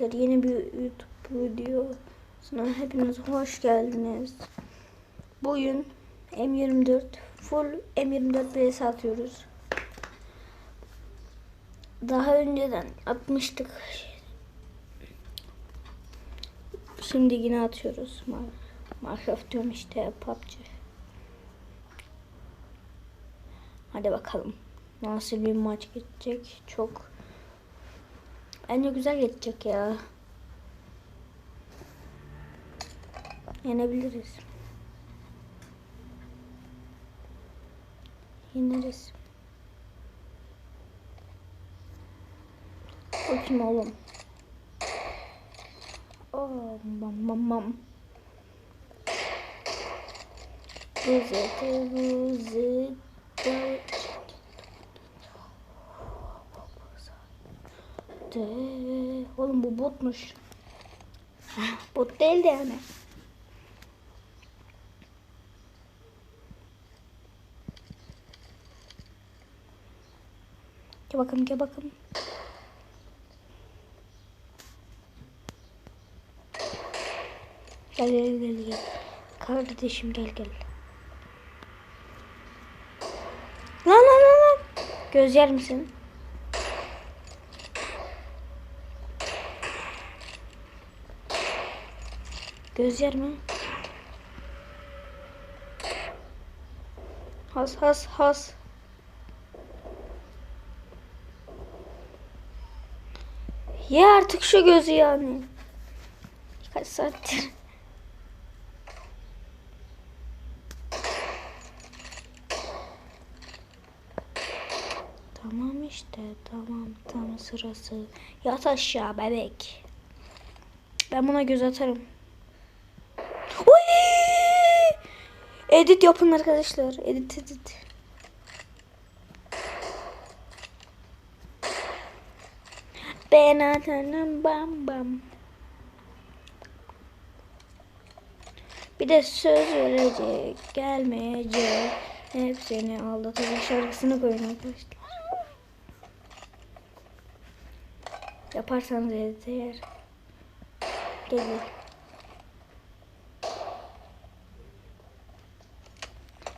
Arkadaşlar yeni bir YouTube videosuna hepiniz hoş geldiniz. Bugün M24 full M24 PS atıyoruz. Daha önceden atmıştık. Şimdi yine atıyoruz. Minecraft diyorum işte PUBG. Hadi bakalım. Nasıl bir maç geçecek? Çok Bence güzel geçecek ya. Yenebiliriz. Yeneriz. Kim oğlum? Oh, bam bam bam. Buzete buzete. De, oğlum bu botmuş. Bot değildi yani. Gel bakalım gel bakalım. Gel gel gel gel. Kardeşim gel gel. Lan lan lan lan. Göz yer misin? Göz yer mi? Has has has. Ye artık şu gözü yani. Kaç saattir. Tamam işte tamam tam sırası. Yat aşağı bebek. Ben buna göz atarım. Oy! Edit yapın arkadaşlar. Edit edit. Ben atarım bam bam. Bir de söz verecek, gelmeyecek. Hep seni aldatacak şarkısını koyun arkadaşlar. Yaparsanız edit eğer. Gelin.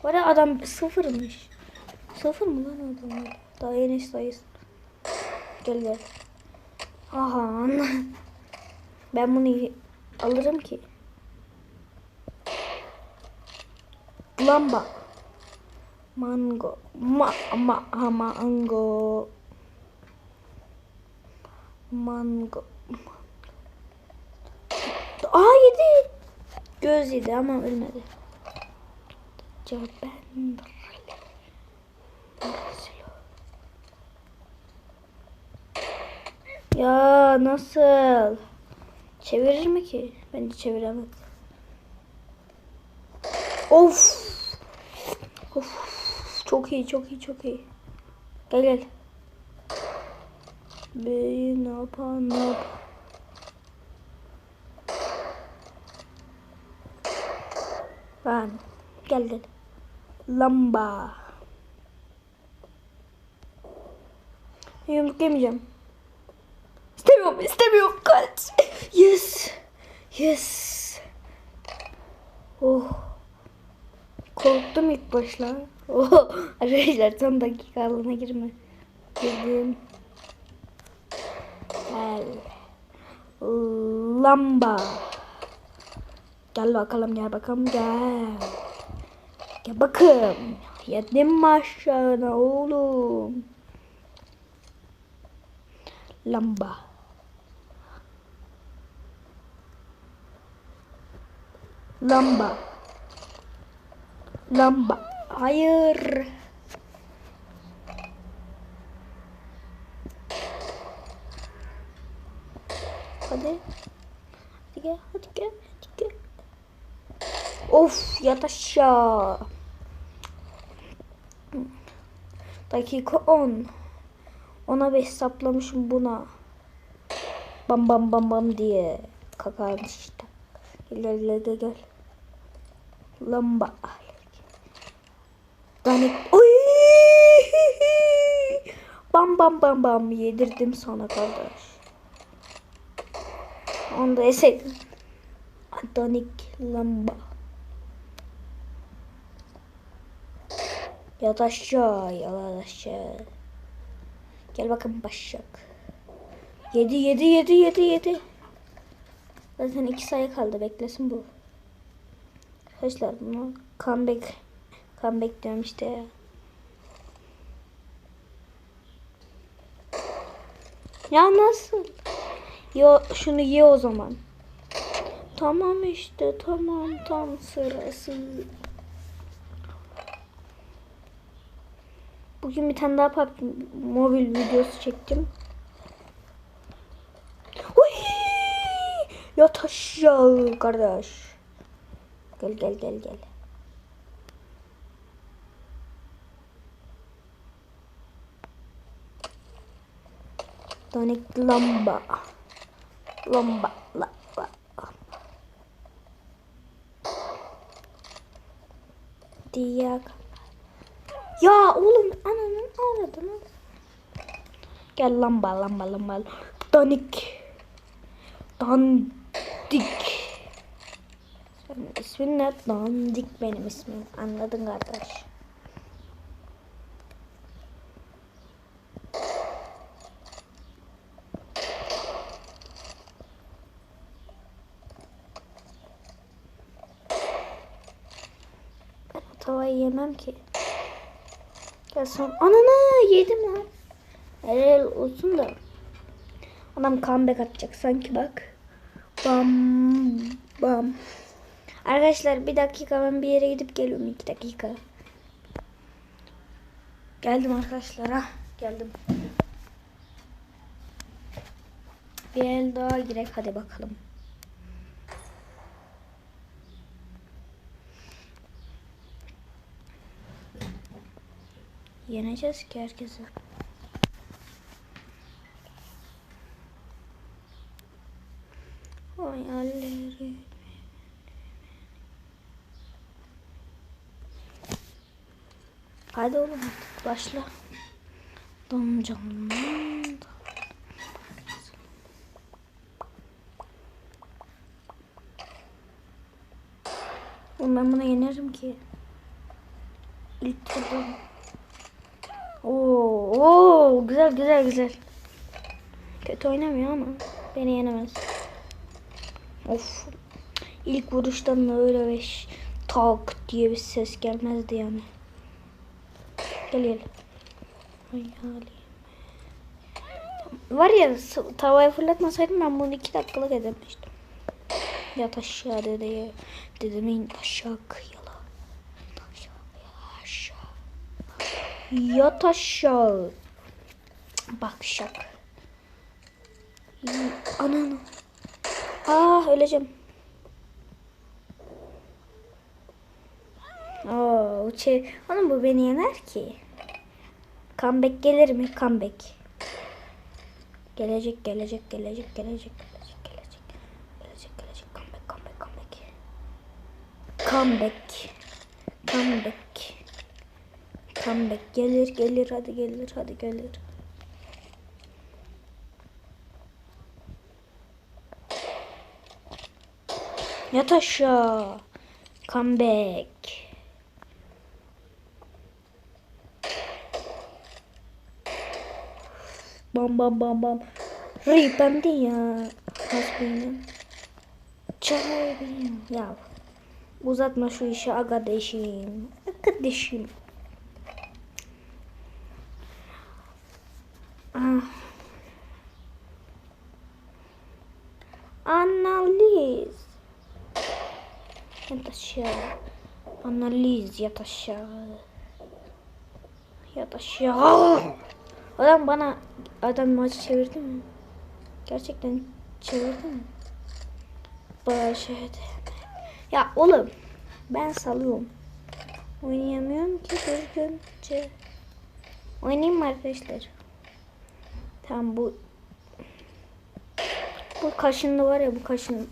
Bu arada adam sıfırmış. Sıfır mı lan adam? Daha yeni sayısı. Gel gel. Aha. Ben bunu alırım ki. Lamba. Mango. Ma ma ha, mango. Mango. Aa yedi. Göz yedi ama ölmedi. Japan. Ya nasıl? Çevirir mi ki? Bence çeviremez. Of. Of. Çok iyi, çok iyi, çok iyi. Gel gel. Beyin yapan yap. Ben. Gel gel. Lamba. Yumruk yemeyeceğim. İstemiyorum, istemiyorum. Kaç. Yes. Yes. Oh. Korktum ilk başla. Oh. Arkadaşlar son dakikalığına girme. Girdim. Gel. Lamba. Gel bakalım gel bakalım gel. Gel bakın. Yedim aşağına oğlum? Lamba. Lamba. Lamba. Hayır. Hadi. Hadi gel, hadi gel, hadi gel. Of yat aşağı. Dakika 10. Ona bir hesaplamışım buna. Bam bam bam bam diye. Kakarmış işte. Gel gel gel. Lamba. Yani oy! Bam bam bam bam yedirdim sana kardeş. Onu da yeseydim. Danik lamba. Yat aşağı, yalan aşağı. Gel bakın başak. Yedi, yedi, yedi, yedi, yedi. Zaten iki sayı kaldı. Beklesin bu. Arkadaşlar bunu comeback comeback diyorum işte ya. Ya nasıl? Yo şunu ye o zaman. Tamam işte tamam tam sırası. Bugün bir tane daha PUBG mobil videosu çektim. Uy! Yat aşağı kardeş. Gel gel gel gel. Tonik lamba. Lamba. Lamba. Diye. Ya oğlum ananın ağladın. Gel lamba lamba lamba. Tonik. Dandik. Senin ismin ne? Dandik benim ismim. Anladın kardeş. Tavayı yemem ki. Gel son. Anana yedim lan. Helal olsun da. Adam comeback atacak sanki bak. Bam bam. Arkadaşlar bir dakika ben bir yere gidip geliyorum iki dakika. Geldim arkadaşlar ha. Geldim. Bir el daha girek hadi bakalım. Yeneceğiz ki herkese. Hayalleri. Hadi oğlum başla. Donacağım. Oğlum ben bunu yenerim ki. İlk turda. Oo, güzel güzel güzel. Kötü oynamıyor ama beni yenemez. Of. İlk vuruştan öyle beş tak diye bir ses gelmezdi yani. Gel gel. Var ya tavayı fırlatmasaydım ben bunu iki dakikalık edemiştim. Yat aşağı dede. Dedemin aşağı kıyala. Aşağı aşağı. Yat. Bak şak. Ananı. Ah öleceğim. Oo, şey, oğlum bu beni yener ki. Comeback gelir mi? Comeback. Gelecek, gelecek, gelecek, gelecek, gelecek, gelecek. Gelecek, gelecek. Comeback, comeback, comeback. Comeback. Comeback. Comeback. Gelir, gelir, hadi gelir, hadi gelir. Yat aşağı. Comeback. Bam bam bam bam. De ya. Çay benim. Ya. Uzatma şu işi arkadaşım. Arkadaşım. Ah. Analiz. Yat aşağı. Analiz yat aşağı. Yat aşağı. Adam bana adam maçı çevirdi mi? Gerçekten çevirdi mi? Başladı. Ya oğlum ben salıyorum. Oynayamıyorum ki düzgünce. Oynayayım mı arkadaşlar? Tamam bu bu kaşınlı var ya bu kaşın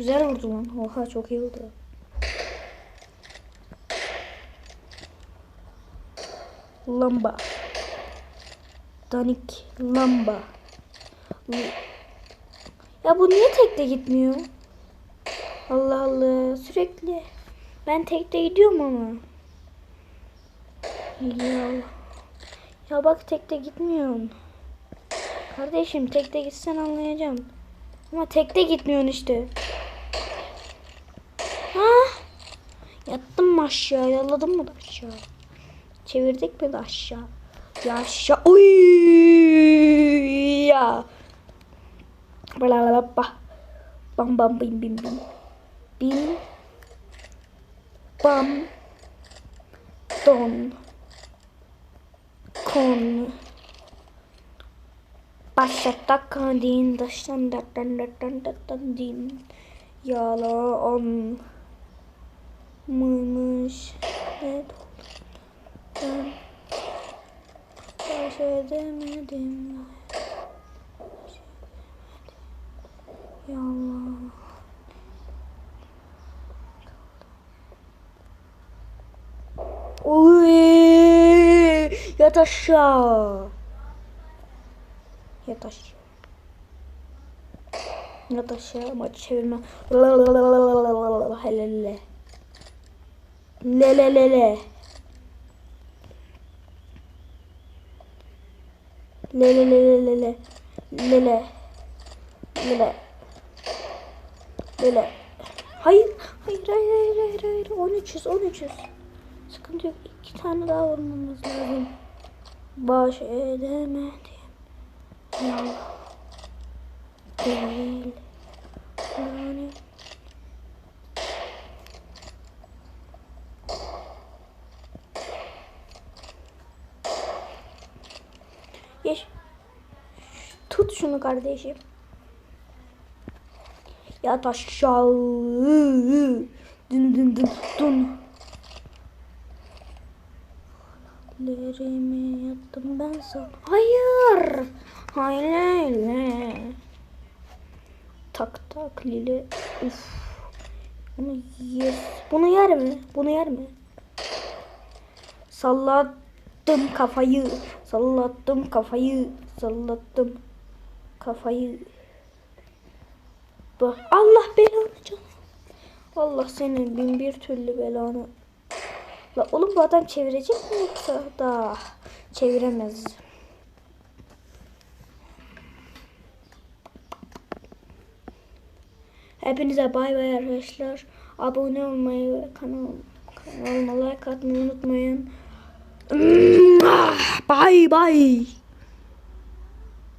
güzel vurdu lan. Oha çok iyi oldu. Lamba. Danik lamba. Ya bu niye tekte gitmiyor? Allah Allah sürekli. Ben tekte gidiyorum ama. Ya. Ya bak tekte gitmiyorsun. Kardeşim tekte gitsen anlayacağım. Ama tekte gitmiyorsun işte. Ha? Yattım mı aşağı? Yalladım mı da aşağı? Çevirdik mi de aşağı? Ya aşağı. Uy ya. Bla bla bla. Bam bam bim bim bim. Bim. Bam. Don. Kon. Başlatak din daştan dattan dattan dattan din. Yalan. Mıymış. Ne ben baş edemedim. Yalan. Uy, yat aşağı. Yat aşağı. Yat aşağı maç çevirme. Helele. Le le le le. Le le le le le le. Le le. Le le. Le le. Hayır. Hayır hayır hayır hayır hayır. 1300 1300. Sıkıntı yok. İki tane daha vurmamız lazım. Baş edemedim. Ya. Değil. Yani. Yeş. Tut şunu kardeşim. Yat aşağı. Dün dün dün dün. Lerimi yattım ben sana. Hayır. Hayır. hayır. Tak tak Lili. Uf. Bunu yer. Bunu yer mi? Bunu yer mi? Sallattım kafayı. Sallattım kafayı. Sallattım kafayı. Bak Allah belanı canım. Allah senin bin bir türlü belanı. La oğlum bu adam çevirecek mi yoksa da çeviremez. Hepinize bay bay arkadaşlar. Abone olmayı ve kanal, kanalıma like atmayı unutmayın. Bye bye.